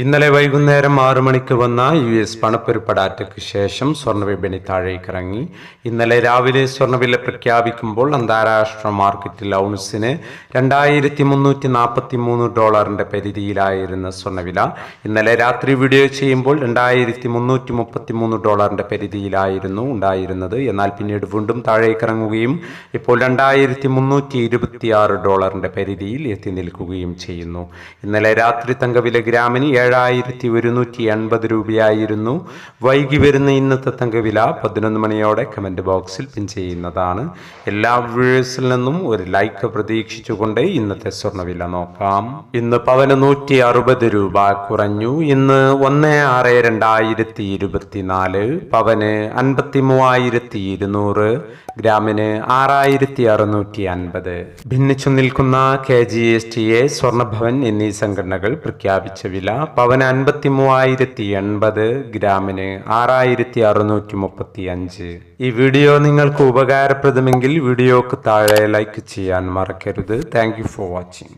ഇന്നലെ വൈകുന്നേരം ആറു മണിക്ക് വന്ന യു എസ് പണപ്പെരുപ്പ ഡാറ്റയ്ക്ക് ശേഷം സ്വർണവിപണി താഴേക്കിറങ്ങി. ഇന്നലെ രാവിലെ സ്വർണവില പ്രഖ്യാപിക്കുമ്പോൾ അന്താരാഷ്ട്ര മാർക്കറ്റിൽ ഔൺസിന് രണ്ടായിരത്തി മുന്നൂറ്റി നാൽപ്പത്തി മൂന്ന് ഡോളറിന്റെ പരിധിയിലായിരുന്ന സ്വർണവില ഇന്നലെ രാത്രി വീഡിയോ ചെയ്യുമ്പോൾ രണ്ടായിരത്തി മുന്നൂറ്റി മുപ്പത്തി മൂന്ന് ഡോളറിന്റെ പരിധിയിലായിരുന്നു ഉണ്ടായിരുന്നത്. എന്നാൽ പിന്നീട് വീണ്ടും താഴേക്കിറങ്ങുകയും ഇപ്പോൾ രണ്ടായിരത്തി മുന്നൂറ്റി ഇരുപത്തി ഡോളറിന്റെ പരിധിയിൽ എത്തി നിൽക്കുകയും ചെയ്യുന്നു. ഇന്നലെ രാത്രി തങ്കവില ഗ്രാമിന് ഏഴായിരത്തി ഒരുന്നൂറ്റി എൺപത് രൂപയായിരുന്നു. വൈകി വരുന്ന ഇന്നത്തെ തങ്കവില പതിനൊന്ന് മണിയോടെ കമന്റ് ബോക്സിൽ പിൻ ചെയ്യുന്നതാണ്. എല്ലാ വ്യൂവേഴ്സിൽ നിന്നും ഒരു ലൈക്ക് പ്രതീക്ഷിച്ചുകൊണ്ട് ഇന്നത്തെ സ്വർണവില നോക്കാം. ഇന്ന് പവന് നൂറ്റി അറുപത് രൂപ കുറഞ്ഞു. ഇന്ന് ഒന്ന് ആറ് രണ്ടായിരത്തി ഇരുപത്തിനാല് പവന് അൻപത്തി മൂവായിരത്തി ഇരുന്നൂറ് ഗ്രാമിന് ആറായിരത്തി അറുന്നൂറ്റി അൻപത് ഭിന്നിച്ചു നിൽക്കുന്ന K G S T A Swarnabhavan എന്നീ സംഘടനകൾ പ്രഖ്യാപിച്ച വില പവന് അൻപത്തി മൂവായിരത്തി എൺപത് ഗ്രാമിന് ആറായിരത്തി അറുന്നൂറ്റി മുപ്പത്തി അഞ്ച് ഈ വീഡിയോ നിങ്ങൾക്ക് ഉപകാരപ്രദമെങ്കിൽ വീഡിയോക്ക് താഴെ ലൈക്ക് ചെയ്യാൻ മറക്കരുത്. Thank for watching